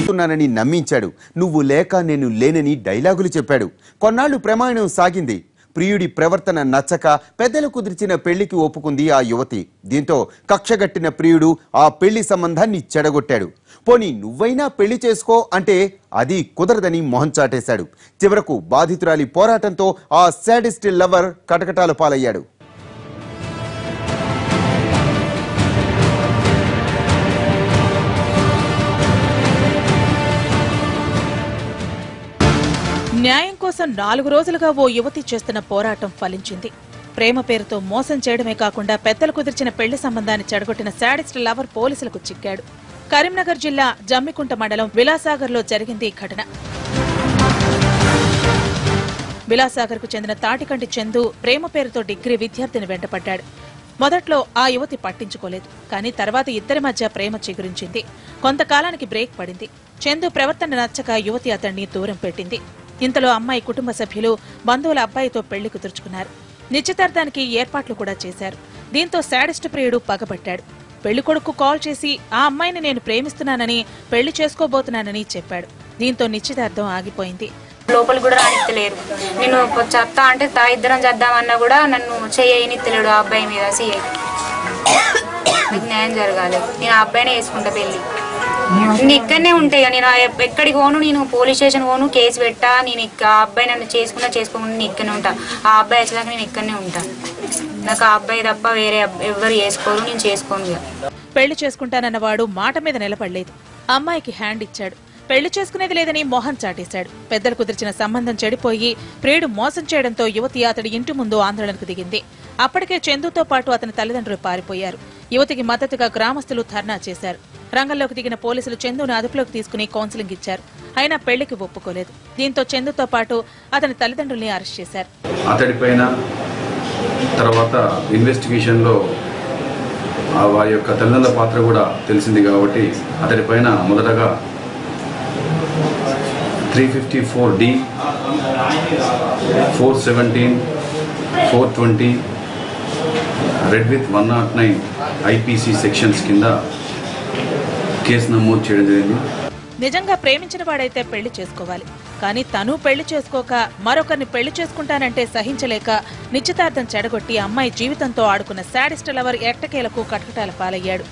ప్రేమిస్తున్నానని నమ్మించాడు. నువ్వు లేక నేను లేనని డైలాగులు చెప్పాడు. కొన్నాళ్ళు ప్రమాణం సాగింది. ప్రియుడి ప్రవర్తన నచ్చక పెద్దలు కుదిర్చిన పెళ్ళికి ఒప్పుకుంది ఆ యువతి. దీంతో కక్షగట్టిన ప్రియుడు ఆ పెళ్ళి సంబంధాన్ని చెడగొట్టాడు. పోనీ నువ్వైనా పెళ్ళి చేసుకో అంటే అది కుదరదని మొహం చాటేశాడు. చివరకు బాధితురాలి పోరాటంతో ఆ శాడిస్ట్ లవర్ కటకటాల పాలయ్యాడు. న్యాయం కోసం నాలుగు రోజులుగా ఓ యువతి చేస్తున్న పోరాటం ఫలించింది. ప్రేమ పేరుతో మోసం చేయడమే కాకుండా పెద్దలు కుదిర్చిన పెళ్ళి సంబంధాన్ని చెడగొట్టిన శాడిస్ట్ లవర్ పోలీసులకు చిక్కాడు. కరీంనగర్ జిల్లా జమ్మికుంట మండలం విలాసాగర్లో జరిగింది ఈ ఘటన. విలాసాగర్కు చెందిన తాటికంటి చందు ప్రేమ పేరుతో డిగ్రీ విద్యార్థిని వెంటపడ్డాడు. మొదట్లో ఆ యువతి పట్టించుకోలేదు కానీ తర్వాత ఇద్దరి మధ్య ప్రేమ చిగురించింది. కొంతకాలానికి బ్రేక్ పడింది. చందు ప్రవర్తన నచ్చక యువతి అతన్ని దూరం పెట్టింది. ఇంతలో అమ్మాయి కుటుంబ సభ్యులు బంధువుల అబ్బాయితో పెళ్ళి కుదుర్చుకున్నారు నిశ్చితార్థానికి ఏర్పాట్లు కూడా చేశారు. దీంతో శాడిస్ట్ ప్రియుడు పగబట్టాడు పెళ్ళి కొడుకు కాల్ చేసి ఆ అమ్మాయిని నేను ప్రేమిస్తున్నానని పెళ్ళి చేసుకోబోతున్నానని చెప్పాడు. దీంతో నిశ్చితార్థం ఆగిపోయింది. లోపలికి కూడా రానిత్తలేరు నేను చెత్తా అంటే తా ఇద్దరం చేద్దామన్నా కూడా నన్ను చేయనిత్తలేడు ఆ అబ్బాయి మీద సీఐ. నాకు న్యాయం జరగాలి. నేను ఆ అబ్బాయినే వేసుకుంటా పెళ్ళి. నేను ఇక్కడనే ఉంటాయి నేను ఎక్కడికి పోను నేను పోలీస్ స్టేషన్ పోను కేసు పెట్టా నేను ఆ అబ్బాయి నన్ను చేసుకున్నా చేసుకోకుండా నేను ఇక్కడనే ఉంటా. ఆ అబ్బాయి వచ్చేదాకా నేను ఇక్కడనే ఉంటా. నాకు ఆ అబ్బాయి తప్ప వేరే ఎవరు చేసుకోరు నేను చేసుకోను ఇక. పెళ్ళి చేసుకుంటానన్నవాడు మాట మీద నిలబడలేదు. అమ్మాయికి హ్యాండ్ ఇచ్చాడు. పెళ్ళి చేసుకునేది లేదని మోహన్ చాటేశాడు. పెద్దలు కుదిర్చిన సంబంధం చెడిపోయి ప్రియుడు మోసం చేయడంతో యువతి అతడి ఇంటి ముందు ఆందోళనకు దిగింది. అప్పటికే చందుతో పాటు అతని తల్లిదండ్రులు పారిపోయారు. యువతికి మద్దతుగా గ్రామస్తులు ధర్నా చేశారు. రంగంలోకి దిగిన పోలీసులు చందును అదుపులోకి తీసుకుని కౌన్సిలింగ్ ఇచ్చారు. అయినా పెళ్ళికి ఒప్పుకోలేదు. దీంతో చందుతో పాటు అతని తల్లిదండ్రుల్ని అరెస్ట్ చేశారు. అతడిపైన తర్వాత ఇన్వెస్టిగేషన్లో వారి యొక్క తల్లిదండ్రుల పాత్ర కూడా తెలిసింది కాబట్టి అతడిపైన మొదటగా three fifty four D four seventeen four twenty read with one not nine IPC sections కింద కేసు నమోదు చేయడం జరిగింది. నిజంగా ప్రేమించిన వాడైతే పెళ్ళి చేసుకోవాలి. కానీ తను పెళ్ళి చేసుకోక మరొకరిని పెళ్ళి చేసుకుంటానంటే సహించలేక నిశ్చితార్థం చెడగొట్టి అమ్మాయి జీవితంతో ఆడుకున్న శాడిస్ట్ లవర్ ఎట్టకేలకు కటకటాల పాలయ్యాడు.